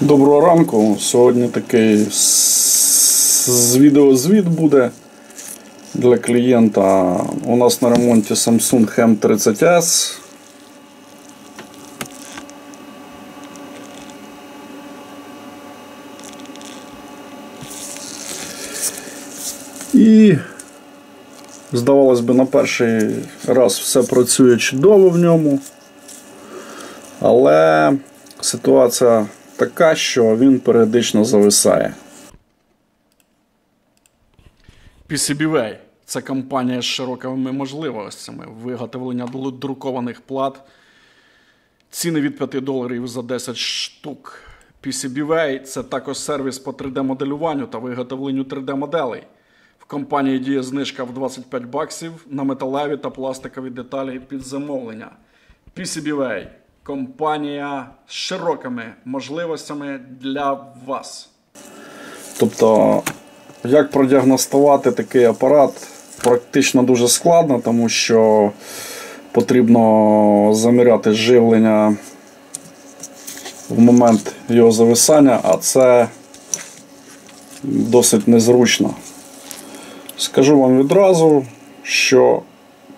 Доброго ранку. Сьогодні такий відеозвіт буде для клієнта. У нас на ремонті Samsung M30S. І здавалось би, на перший раз все працює чудово в ньому. Але ситуація така, що він періодично зависає. PCBWay – це компанія з широкими можливостями виготовлення друкованих плат. Ціни від 5 доларів за 10 штук. PCBWay – це також сервіс по 3D-моделюванню та виготовленню 3D-моделей. В компанії діє знижка в 25 баксів на металеві та пластикові деталі під замовлення. PCBWay – компанія з широкими можливостями для вас. Тобто, як продіагностувати такий апарат, практично дуже складно, тому що потрібно заміряти живлення в момент його зависання, а це досить незручно. Скажу вам відразу, що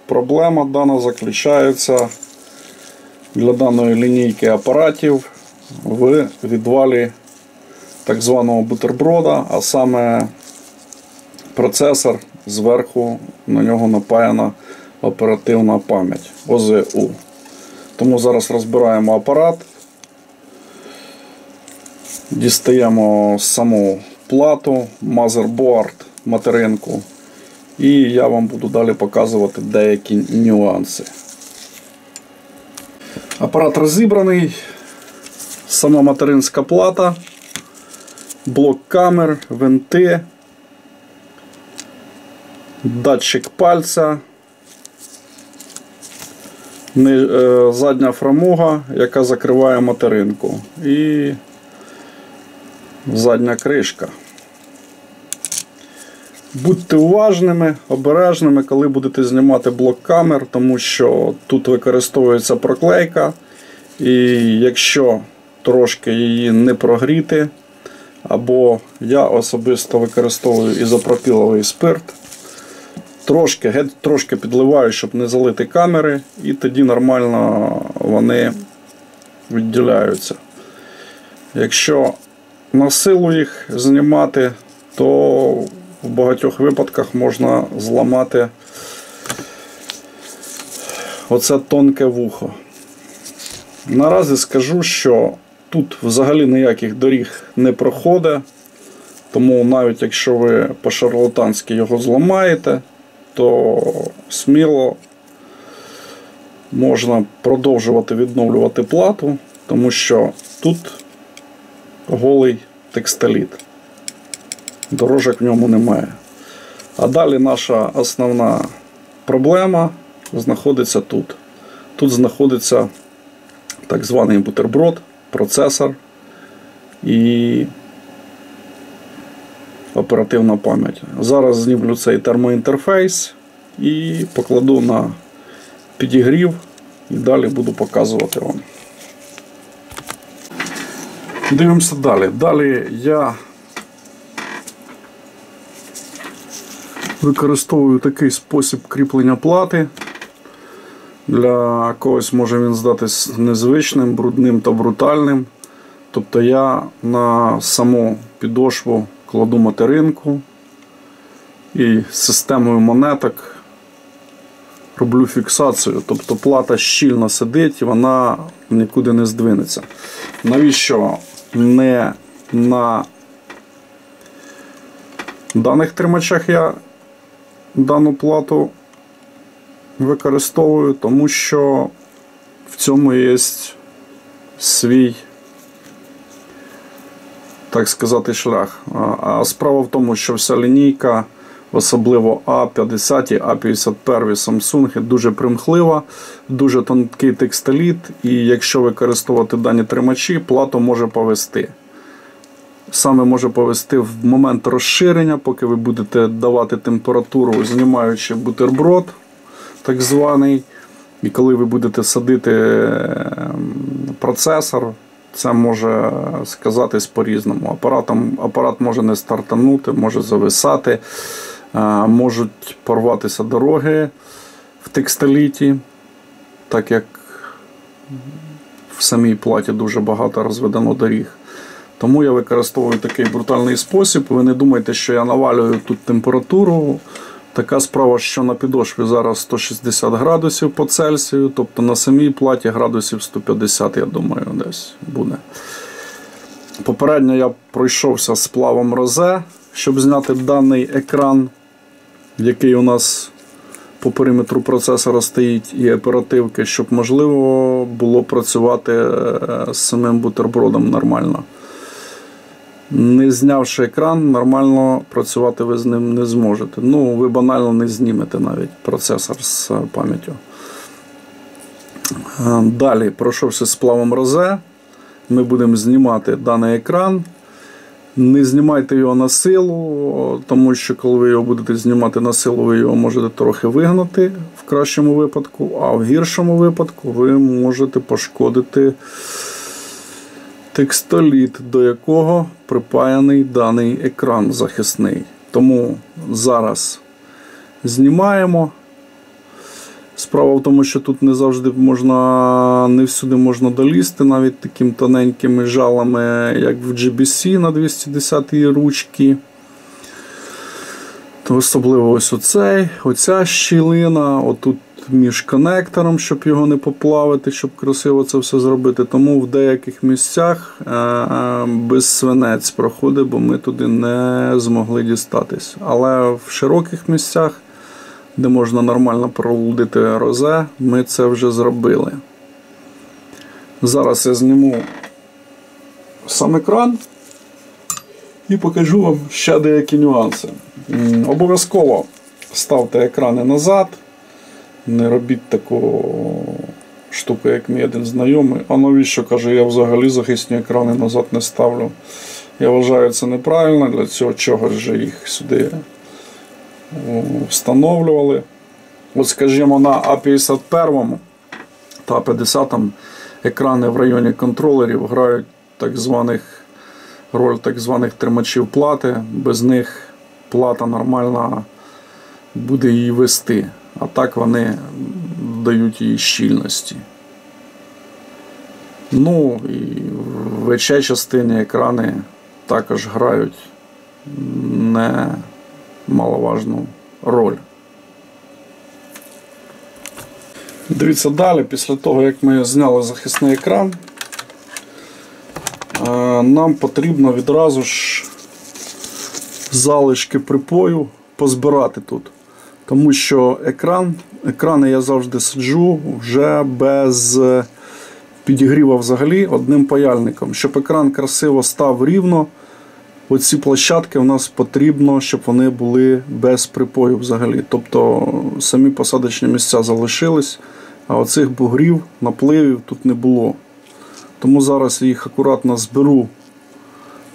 проблема дана заключається для даної лінійки апаратів в відвалі так званого бутерброда, а саме процесор зверху на нього напаяна оперативна пам'ять ОЗУ. Тому зараз розбираємо апарат, дістаємо саму плату, мазерборд, материнку, і я вам буду далі показувати деякі нюанси. Апарат розібраний, сама материнська плата, блок камер, винти, датчик пальця, е, задня фрамуга, яка закриває материнку, і задня кришка. Будьте уважними, обережними, коли будете знімати блок камер, тому що тут використовується проклейка, і якщо трошки її не прогріти, або я особисто використовую ізопропіловий спирт, трошки, трошки підливаю, щоб не залити камери, і тоді нормально вони відділяються. Якщо на силу їх знімати, то в багатьох випадках можна зламати оце тонке вухо. Наразі скажу, що тут взагалі ніяких доріг не проходить, тому навіть якщо ви по-шарлатанськи його зламаєте, то сміло можна продовжувати відновлювати плату, тому що тут голий текстиліт дорожок в ньому немає. А далі наша основна проблема знаходиться тут. Тут знаходиться так званий бутерброд, процесор і оперативна пам'ять. Зараз знімлю цей термоінтерфейс і покладу на підігрів і далі буду показувати вам. Дивимося далі. Далі я використовую такий спосіб кріплення плати. Для когось може він здатись незвичним, брудним та брутальним. Тобто я на саму підошву кладу материнку і системою монеток роблю фіксацію. Тобто плата щільно сидить і вона нікуди не здвинеться. Навіщо не на даних тримачах я дану плату використовую, тому що в цьому є свій, так сказати, шлях. А- справа в тому, що вся лінійка, особливо А50, і А51 Samsung, дуже примхлива, дуже тонкий текстиліт, і якщо використовувати дані тримачі, плату може повести саме може повести в момент розширення, поки ви будете давати температуру, знімаючи бутерброд, так званий. І коли ви будете садити ем, процесор, це може сказатись по-різному. Апарат може не стартанути, може зависати, е, можуть порватися дороги в текстиліті, так як в самій платі дуже багато розведено доріг. Тому я використовую такий брутальний спосіб. Ви не думайте, що я навалюю тут температуру. Така справа, що на підошві зараз 160 градусів по Цельсію, тобто на самій платі градусів 150, я думаю, десь буде. Попередньо я пройшовся з плавом розе, щоб зняти даний екран, який у нас по периметру процесора стоїть, і оперативки, щоб можливо було працювати е, з самим бутербродом нормально. Не знявши екран, нормально працювати ви з ним не зможете. Ну, ви банально не знімете навіть процесор з пам'яттю. Е, Далі, пройшовши з плавом розе, ми будемо знімати даний екран. Не знімайте його на силу, тому що коли ви його будете знімати на силу, ви його можете трохи вигнати в кращому випадку, а в гіршому випадку ви можете пошкодити текстоліт, до якого припаяний даний екран захисний. Тому зараз знімаємо. Справа в тому, що тут не завжди можна, не всюди можна долізти, навіть такими тоненькими жалами, як в GBC на 210 ручки. То особливо ось оцей, оця щілина, отут між конектором, щоб його не поплавити, щоб красиво це все зробити. Тому в деяких місцях без свинець проходить, бо ми туди не змогли дістатись. Але в широких місцях де можна нормально пролудити розе, ми це вже зробили. Зараз я зніму сам екран і покажу вам ще деякі нюанси. Обов'язково ставте екрани назад, не робіть таку штуку, як мій один знайомий. А навіщо каже, я взагалі захисні екрани назад не ставлю. Я вважаю це неправильно, для цього чого ж їх сюди встановлювали. От, скажімо, на А51 та А50 екрани в районі контролерів грають так званих роль так званих тримачів плати. Без них плата нормально буде її вести. А так вони дають їй щільності. Ну і в ВЧ частині екрани також грають не маловажну роль. Дивіться далі, після того, як ми зняли захисний екран, нам потрібно відразу ж залишки припою позбирати тут. Тому що екран, екрани я завжди сиджу вже без підігріва взагалі одним паяльником. Щоб екран красиво став рівно. Оці площадки у нас потрібно, щоб вони були без припою взагалі. Тобто самі посадочні місця залишились, а оцих бугрів, напливів тут не було. Тому зараз я їх акуратно зберу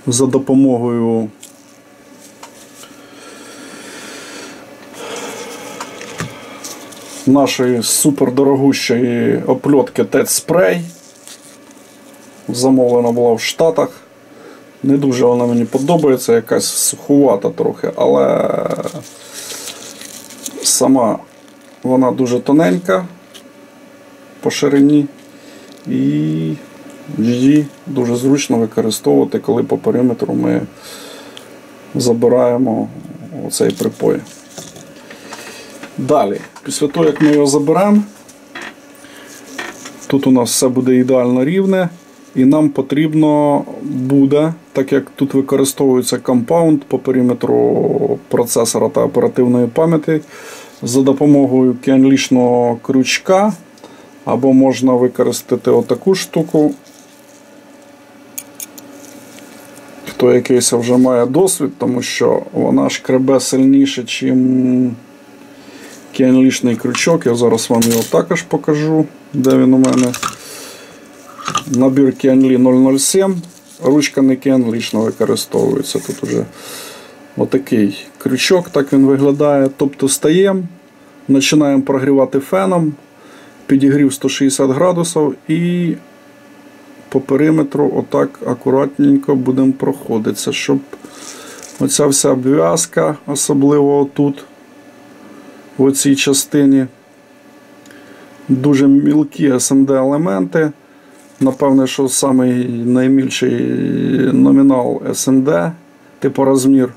за допомогою нашої супердорогущої опльотки TED Spray. Замовлена була в Штатах. Не дуже вона мені подобається, якась сухувата трохи, але сама вона дуже тоненька по ширині і її дуже зручно використовувати, коли по периметру ми забираємо оцей припой. Далі, після того, як ми його заберемо, тут у нас все буде ідеально рівне. І нам потрібно буде, так як тут використовується компаунд по периметру процесора та оперативної пам'яті, за допомогою кенлішного крючка, або можна використати отаку штуку. Хто якийсь вже має досвід, тому що вона шкребе сильніше, ніж кенлішний крючок. Я зараз вам його також покажу, де він у мене. Набір Kianli 007. Ручка не Kianli використовується. Тут уже отакий крючок, так він виглядає. Тобто стаємо, починаємо прогрівати феном, підігрів 160 градусів і по периметру отак акуратненько будемо проходитися, щоб оця вся обв'язка, особливо тут, в цій частині, дуже мілкі SMD елементи. Напевне, що самий наймільший номінал SMD, типу розмір,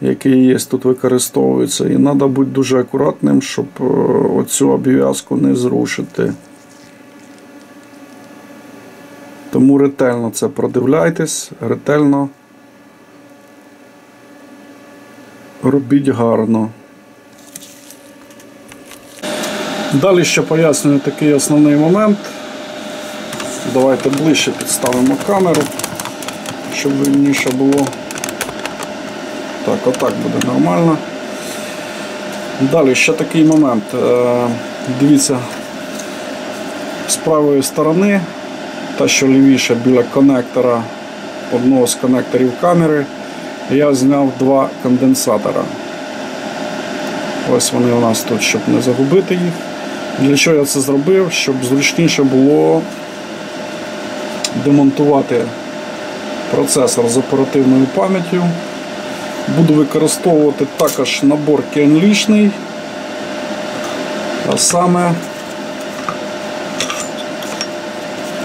який є тут використовується. І треба бути дуже акуратним, щоб е, оцю обв'язку не зрушити. Тому ретельно це продивляйтесь, ретельно робіть гарно. Далі ще пояснюю такий основний момент. Давайте ближче підставимо камеру, щоб вільніше було. Так, отак буде нормально. Далі ще такий момент. Е, Дивіться, з правої сторони, та що лівіше біля конектора, одного з конекторів камери, я зняв два конденсатора. Ось вони у нас тут, щоб не загубити їх. Для чого я це зробив? Щоб зручніше було демонтувати процесор з оперативною пам'яттю. Буду використовувати також набор кенлічний, а саме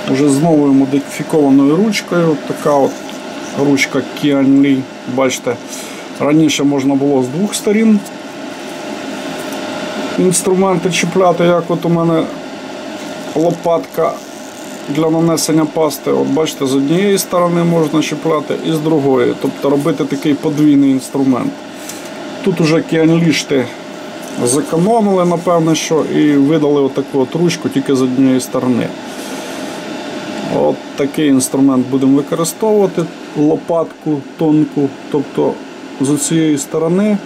вже з новою модифікованою ручкою. Така от ручка Kianli. Бачите, раніше можна було з двох сторін інструменти чіпляти, як от у мене лопатка для нанесення пасти. От бачите, з однієї сторони можна чіпляти і з другої. Тобто робити такий подвійний інструмент. Тут уже кіанлішти зекономили, напевне, що і видали отаку от ручку тільки з однієї сторони. От такий інструмент будемо використовувати, лопатку тонку. Тобто з цієї сторони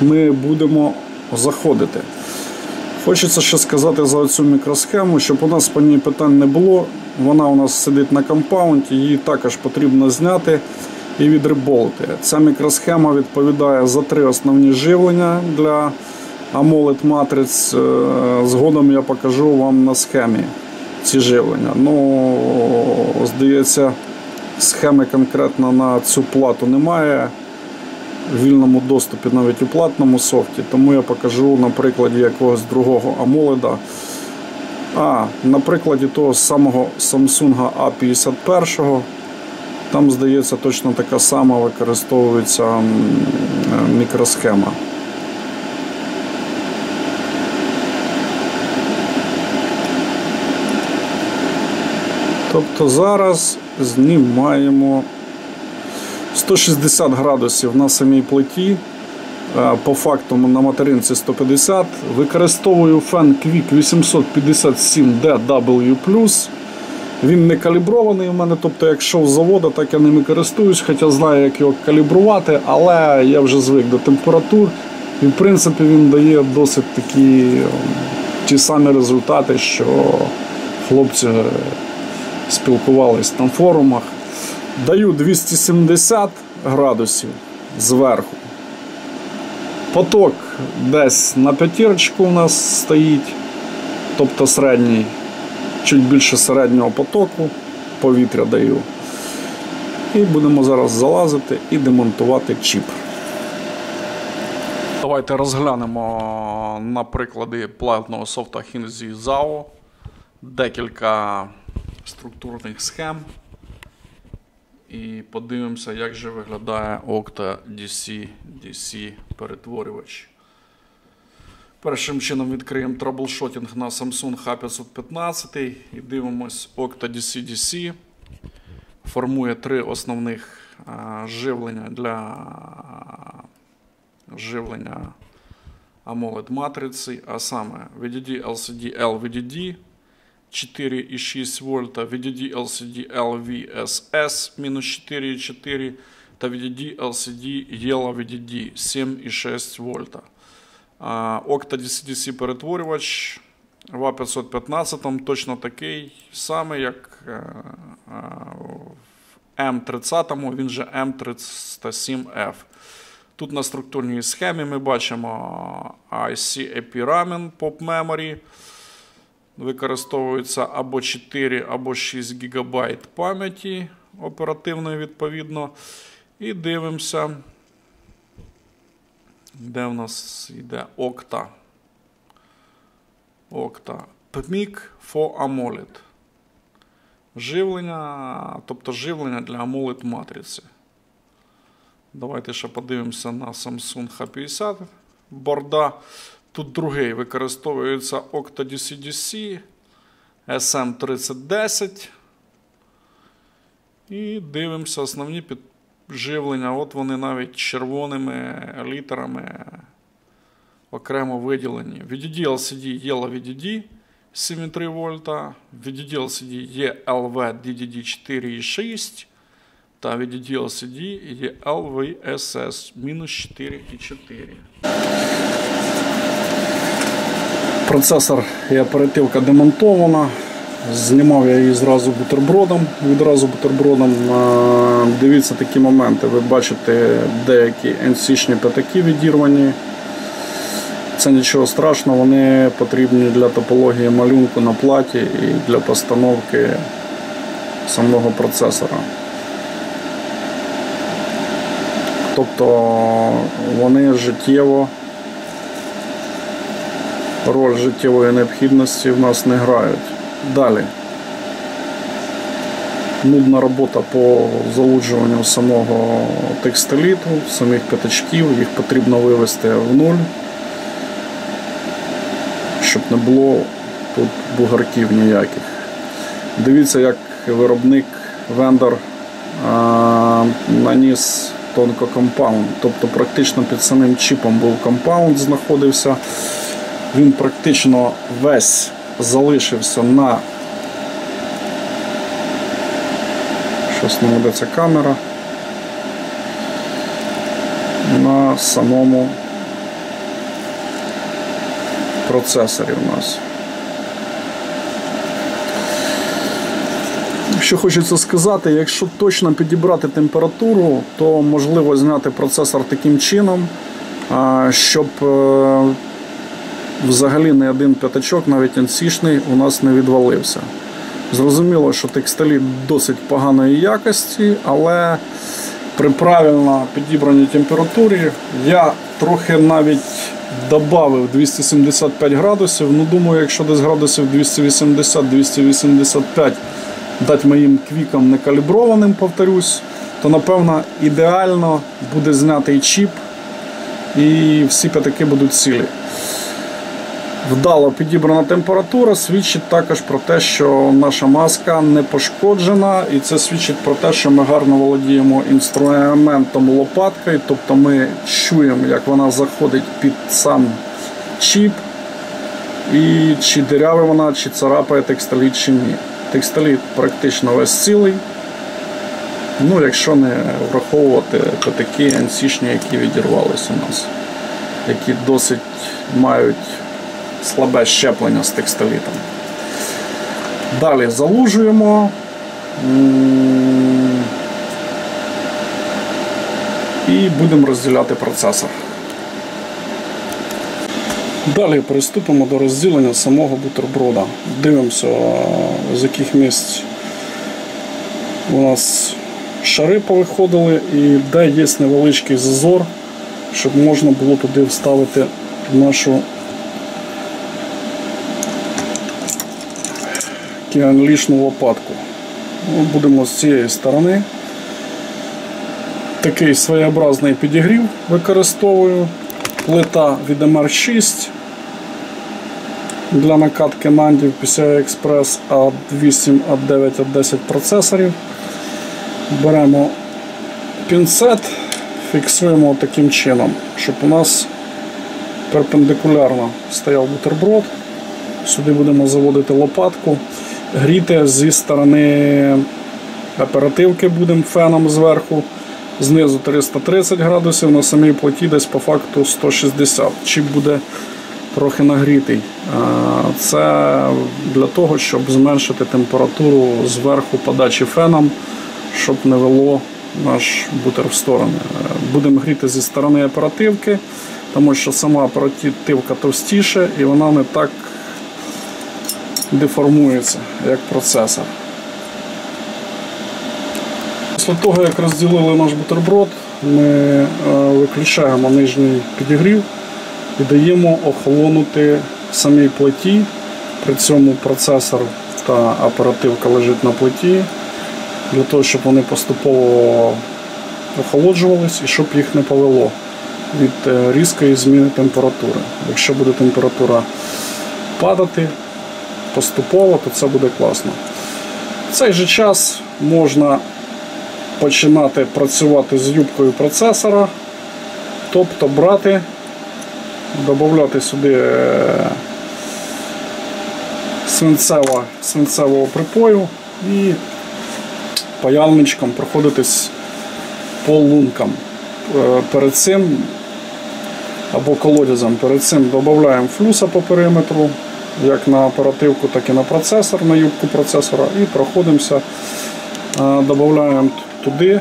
ми будемо заходити. Хочеться ще сказати за цю мікросхему, щоб у нас по ній питань не було. Вона у нас сидить на компаунді, її також потрібно зняти і відриболити. Ця мікросхема відповідає за три основні живлення для AMOLED матриць. Е, Згодом я покажу вам на схемі ці живлення. Ну, Здається, схеми конкретно на цю плату немає в вільному доступі навіть у платному софті, тому я покажу на прикладі якогось другого AMOLED. А, на прикладі того самого Samsung A51. Там, здається, точно така сама використовується мікросхема. Тобто зараз знімаємо 160 градусів на самій плиті. Е, по факту на материнці 150. Використовую фен Quick 857DW. Він не калібрований у мене, тобто, якщо з заводу, так я ними користуюсь, хоча знаю, як його калібрувати, але я вже звик до температур. І в принципі він дає досить такі ті самі результати, що хлопці спілкувались на форумах. Даю 270 градусів зверху. Поток десь на п'ятірочку у нас стоїть, тобто середній, чуть більше середнього потоку, повітря даю. І будемо зараз залазити і демонтувати чіп. Давайте розглянемо на приклади платного софта Hinzi ZAO декілька структурних схем. І подивимося, як же виглядає Octa DC DC перетворювач. Першим чином відкриємо траблшотінг на Samsung H515 і дивимось Octa DC DC. Формує три основних а, живлення для живлення AMOLED матриці, а саме VDD LCD LVDD 4,6 вольта, VDD LCD LVSS мінус 4,4 та VDD LCD Yellow VDD 7,6 вольта. Octa DC-DC перетворювач в A515 точно такий самий, як е, е, в M30, він же M307F. Тут на структурній схемі ми бачимо IC AP Ramen Pop Memory. Використовується або 4, або 6 ГБ пам'яті оперативної відповідно. І дивимося, де в нас йде Okta. Okta. PMIC for AMOLED. Живлення, тобто живлення для AMOLED матриці. Давайте ще подивимося на Samsung H50 борда. Тут другий використовується Octa DC-DC SM3010. І дивимося основні підживлення. От вони навіть червоними літерами окремо виділені. VDD LCD є VDD 7,3 вольта. VDD LCD є LV DDD 4,6 та VDD LCD є LVSS мінус 4,4. Процесор і оперативка демонтована. Знімав я її зразу бутербродом. Відразу бутербродом. Дивіться такі моменти. Ви бачите деякі NC-шні п'ятаки відірвані. Це нічого страшного, вони потрібні для топології малюнку на платі і для постановки самого процесора. Тобто вони життєво, роль життєвої необхідності в нас не грають. Далі. Нудна робота по залуджуванню самого текстиліту, самих п'ятачків, їх потрібно вивести в нуль, щоб не було тут бугарків ніяких. Дивіться, як виробник вендор наніс тонкокомпаунд. Тобто практично під самим чіпом був компаунд, знаходився. Він практично весь залишився на щось не ведеться камера. На самому процесорі у нас. Що хочеться сказати, якщо точно підібрати температуру, то можливо зняти процесор таким чином, щоб е, взагалі не один п'ятачок, навіть NC-шний, у нас не відвалився. Зрозуміло, що текстиліт досить поганої якості, але при правильно підібраній температурі я трохи навіть додав 275 градусів. Ну, думаю, якщо десь градусів 280-285 дати моїм квікам некаліброваним, повторюсь, то напевно ідеально буде знятий чіп і всі п'ятаки будуть цілі. Вдало підібрана температура свідчить також про те, що наша маска не пошкоджена, і це свідчить про те, що ми гарно володіємо інструментом лопаткою, тобто ми чуємо, як вона заходить під сам чіп, і чи диряве вона, чи царапає текстиліт, чи ні. Текстиліт практично весь цілий. Ну, якщо не враховувати то такі NC-шні, які відірвалися у нас, які досить мають слабе щеплення з текстилітом. Далі залужуємо. І будемо розділяти процесор. Далі приступимо до розділення самого бутерброда. Дивимося, з яких місць у нас шари повиходили і де є невеличкий зазор, щоб можна було туди вставити нашу кіанлішну лопатку. Ну, Будемо з цієї сторони. Такий своєобразний підігрів використовую. Плита від MR6 для накатки нандів PCI Express A8, A9, A10 процесорів. Беремо пінцет, фіксуємо таким чином, щоб у нас перпендикулярно стояв бутерброд. Сюди будемо заводити лопатку, гріти зі сторони оперативки будемо феном зверху. Знизу 330 градусів, на самій платі десь по факту 160. Чіп буде трохи нагрітий. Це для того, щоб зменшити температуру зверху подачі феном, щоб не вело наш бутер в сторони. Будемо гріти зі сторони оперативки, тому що сама оперативка товстіша і вона не так деформується як процесор. Після того, як розділили наш бутерброд, ми е, виключаємо нижній підігрів і даємо охолонути самій плиті. При цьому процесор та оперативка лежить на плиті, для того, щоб вони поступово охолоджувались і щоб їх не повело від е, різкої зміни температури. Якщо буде температура падати поступово, то це буде класно. В цей же час можна починати працювати з юбкою процесора, тобто брати, додати сюди е, свинцево, свинцевого припою і паяльничком проходитись по лункам. Е, Перед цим або колодязем перед цим додаємо флюса по периметру, як на оперативку, так і на процесор, на юбку процесора, і проходимося, додаємо туди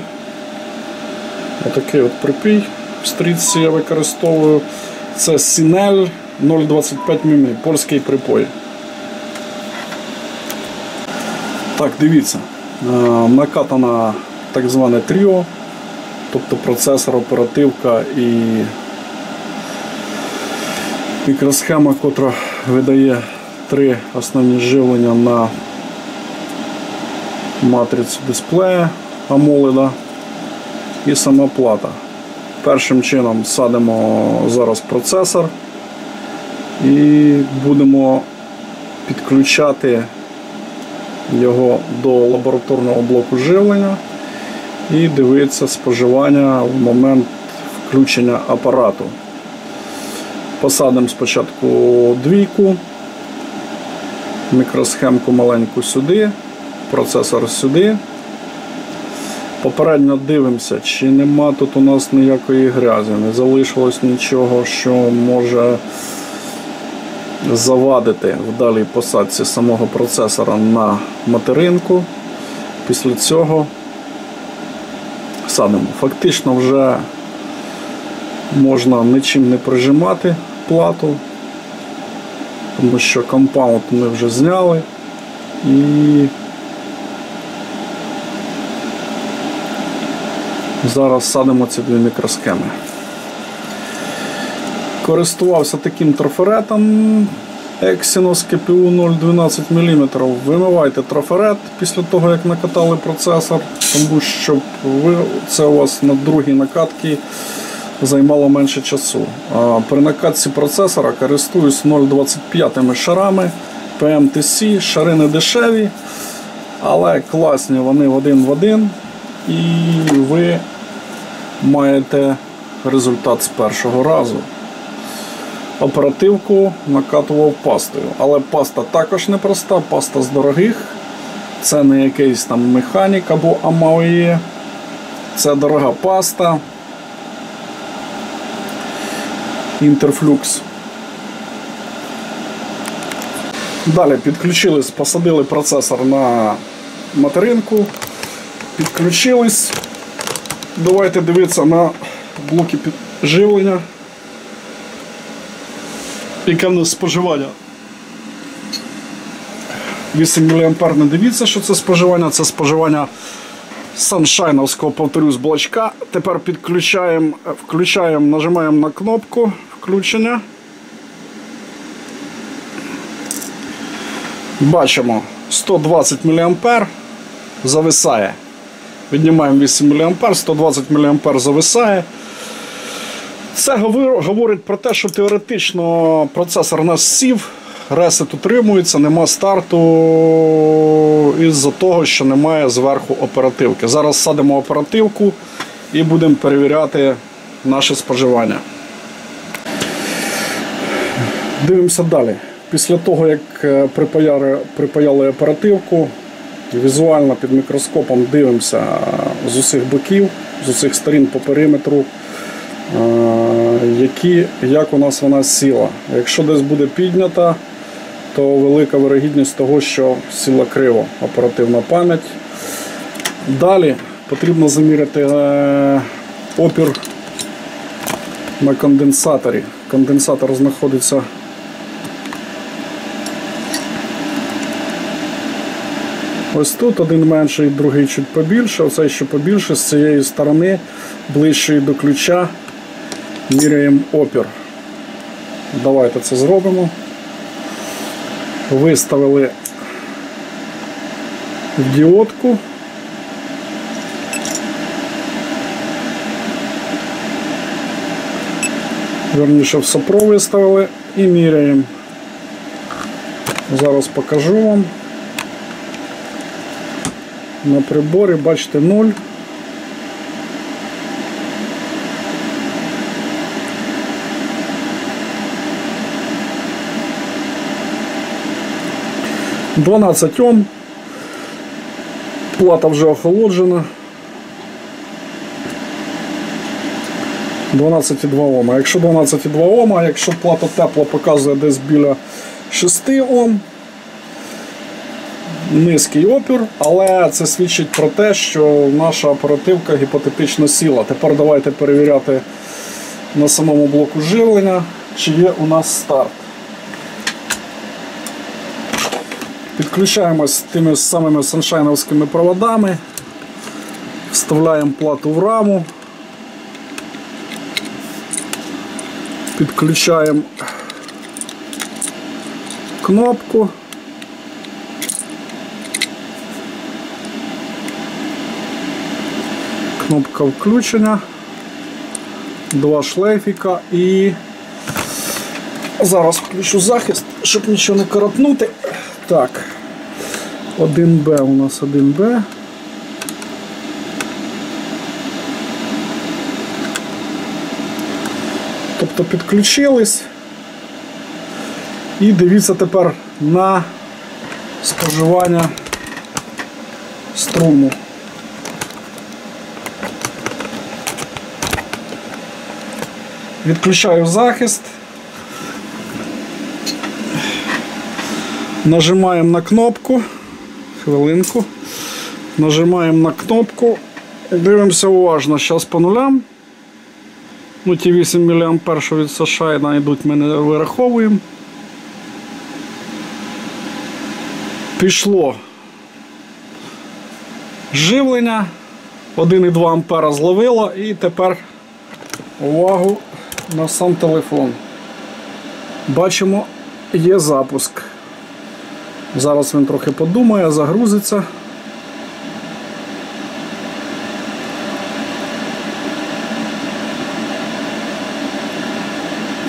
отакий от припій в стрічці я використовую. Це Сінель 0,25 мм, польський припой. Так, дивіться, е, накатана так зване тріо, тобто процесор, оперативка і мікросхема, котра видає три основні живлення на матрицю дисплея AMOLED і сама плата. Першим чином садимо зараз процесор і будемо підключати його до лабораторного блоку живлення і дивитися споживання в момент включення апарату. Посадимо спочатку двійку, мікросхемку маленьку сюди, процесор сюди. Попередньо дивимося, чи нема тут у нас ніякої грязі, не залишилось нічого, що може завадити в далій посадці самого процесора на материнку. Після цього садимо. Фактично вже можна нічим не прижимати плату, тому що компаунд ми вже зняли і зараз садимо ці дві мікросхеми. Користувався таким трафаретом Exynos KPU 0,12 мм. Вимивайте трафарет після того, як накатали процесор, тому що ви, це у вас на другій накатці займало менше часу. При накатці процесора користуюсь 0,25 шарами PMTC, шари не дешеві, але класні вони один в один. І ви маєте результат з першого разу. Оперативку накатував пастою. Але паста також непроста, паста з дорогих. Це не якийсь там механік або амаує. Це дорога паста. Інтерфлюкс. Далі підключились, посадили процесор на материнку, підключились. Давайте дивитися на блоки підживлення. Яке в нас споживання? 8 мА не дивіться, що це споживання, це споживання саншайновського, повторюсь, блочка. Тепер підключаємо, включаємо, нажимаємо на кнопку включення. Бачимо 120 мА зависає. Віднімаємо 8 мА, 120 мА зависає. Це говорить про те, що теоретично процесор у нас сів, ресет утримується, нема старту із-за того, що немає зверху оперативки. Зараз садимо оперативку і будемо перевіряти наше споживання. Дивимося далі. Після того, як е, припаяли, припаяли оперативку, візуально під мікроскопом дивимося з усіх боків, з усіх сторін по периметру, які, як у нас вона сіла. Якщо десь буде піднята, то велика вирогідність того, що сіла криво оперативна пам'ять. Далі потрібно заміряти е, опір на конденсаторі. Конденсатор знаходиться Ось тут один менший, другий чуть побільше, оцей ще побільше, з цієї сторони, ближчої до ключа, міряємо опір. Давайте це зробимо. Виставили в діодку. Верніше в сопро виставили і міряємо. Зараз покажу вам. На приборі, бачите, 0. Дванадцять Ом. Плата вже охолоджена. 12,2 Ома. Якщо 12,2 Ома, якщо плата тепла показує десь біля 6 Ом, низький опір, але це свідчить про те, що наша оперативка гіпотетично сіла. Тепер давайте перевіряти на самому блоку живлення, чи є у нас старт. Підключаємось тими самими саншайновськими проводами, вставляємо плату в раму. Підключаємо кнопку. Кнопка включення, два шлейфіка і зараз включу захист, щоб нічого не коротнути. Так, 1Б у нас 1Б. Тобто підключились. І дивіться тепер на споживання струму. Відключаю захист. Нажимаємо на кнопку. Хвилинку. Нажимаємо на кнопку. Дивимося уважно. Зараз по нулям. Ну, ті 8 мА, від США йдуть, ми не вираховуємо. Пішло живлення. 1,2 ампера зловило і тепер увагу на сам телефон. Бачимо, є запуск. Зараз він трохи подумає, загрузиться.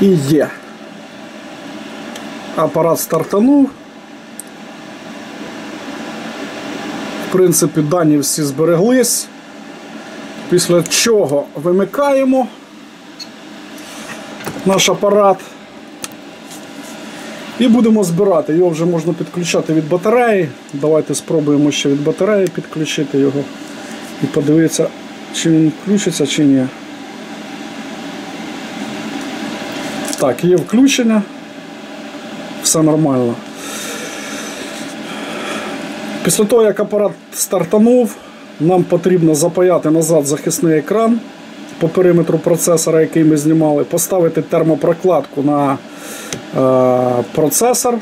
І є. Апарат стартанув. В принципі, дані всі збереглись. Після чого вимикаємо наш апарат і будемо збирати. Його вже можна підключати від батареї. Давайте спробуємо ще від батареї підключити його і подивитися, чи він включиться, чи ні. Так, є включення. Все нормально. Після того, як апарат стартанув, нам потрібно запаяти назад захисний екран по периметру процесора, який ми знімали, поставити термопрокладку на е, процесор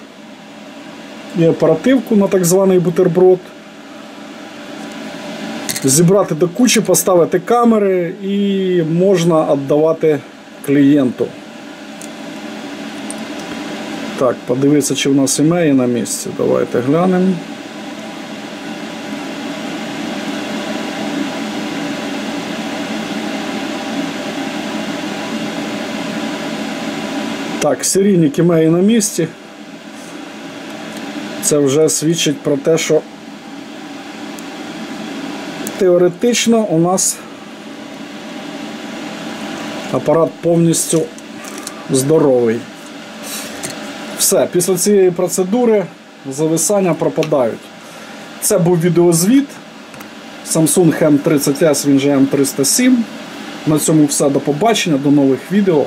і оперативку на так званий бутерброд. Зібрати до кучі, поставити камери і можна віддавати клієнту. Так, подивитися, чи в нас імеї на місці. Давайте глянемо. Так, серійник імеї на місці. Це вже свідчить про те, що теоретично у нас апарат повністю здоровий. Все, після цієї процедури зависання пропадають. Це був відеозвіт. Samsung M30S, він же M307. На цьому все. До побачення, до нових відео.